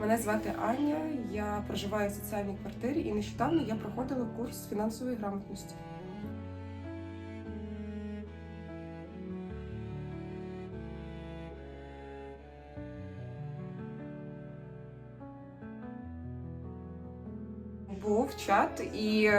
Мене звати Аня, я проживаю в соціальній квартирі і нещодавно я проходила курс фінансової грамотності. Був чат, і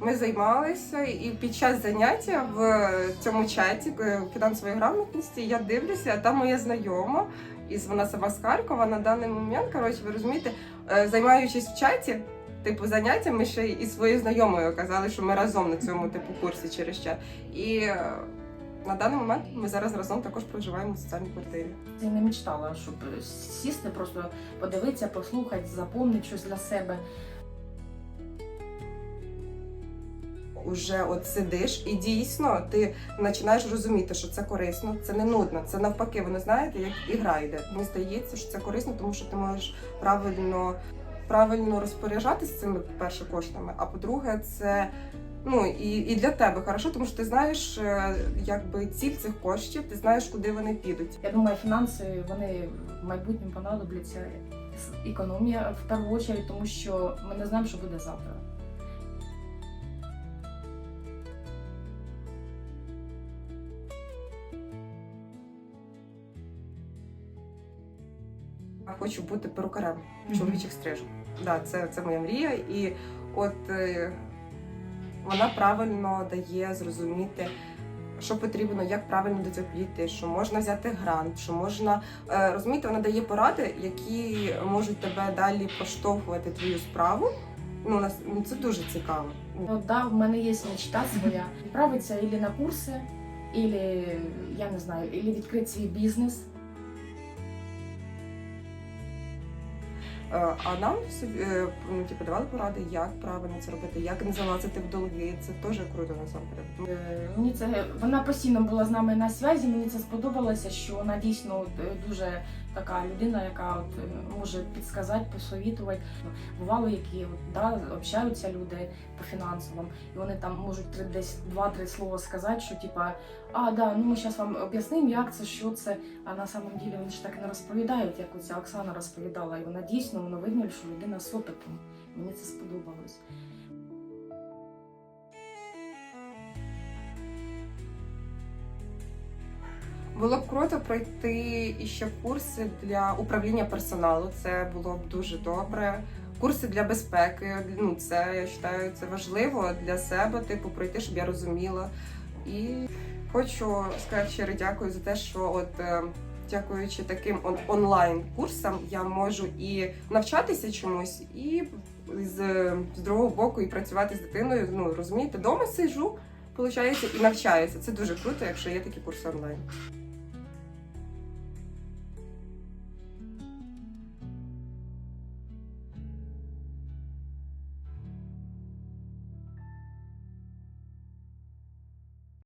ми займалися. І під час заняття в цьому чаті е, фінансової грамотності я дивлюся, а там моя знайома, і вона сама з Харкова на даний момент. Коротше, ви розумієте, е, займаючись в чаті, типу заняття, ми ще і своєю знайомою казали, що ми разом на цьому типу курсі через чат. І е, на даний момент ми зараз разом також проживаємо в соціальній квартирі. Я не мечтала, щоб сісти, просто подивитися, послухати, запомнити щось для себе. Уже от сидиш, і дійсно ти починаєш розуміти, що це корисно, це не нудно. Це навпаки, воно знаєте, як ігра йде. Мені здається, що це корисно, тому що ти можеш правильно, правильно розпоряджатися цими перше коштами. А по-друге, це ну і, і для тебе хорошо, тому що ти знаєш, е, якби ціль цих коштів, ти знаєш, куди вони підуть. Я думаю, фінанси вони в майбутньому понадобляться. Економія в першу чергу, тому що ми не знаємо, що буде завтра. Я хочу бути перукарем чоловічих стрижок. Да, це, це моя мрія. І от е, вона правильно дає зрозуміти, що потрібно, як правильно до цього підійти, що можна взяти грант, що можна е, розумієте, вона дає поради, які можуть тебе далі поштовхувати твою справу. Ну, нас ну, це дуже цікаво. От, да, в мене є мечта своя. Відправитися ілі на курси, ілі, я не знаю, ілі відкрити свій бізнес. А нам е, ну, типу, давали поради, як правильно це робити, як не залазити в долги. Це теж круто насамперед. Е, Мені це вона постійно була з нами на зв'язі. Мені це сподобалося, що вона дійсно е, дуже така людина, яка от е, може підсказати, посовітувати. Бувало, які от, да, общаються люди по фінансовим, і вони там можуть три, десь два-три слова сказати, що типа, а да, ну ми зараз вам об'яснимо, як це, що це. А на самом ділі вони ж так не розповідають, як оця Оксана розповідала. І вона дійсно воно видно, що людина з опитом. Мені це сподобалось. Було б круто пройти іще курси для управління персоналу. Це було б дуже добре. Курси для безпеки. Ну це я вважаю, це важливо для себе, типу, пройти, щоб я розуміла. І хочу сказати щиро дякую за те, що от. е, Дякуючи таким он- онлайн-курсам, я можу і навчатися чомусь, і з, з другого боку і працювати з дитиною. Ну розумієте, вдома сиджу, виходить, і навчаюся. Це дуже круто, якщо є такі курси онлайн.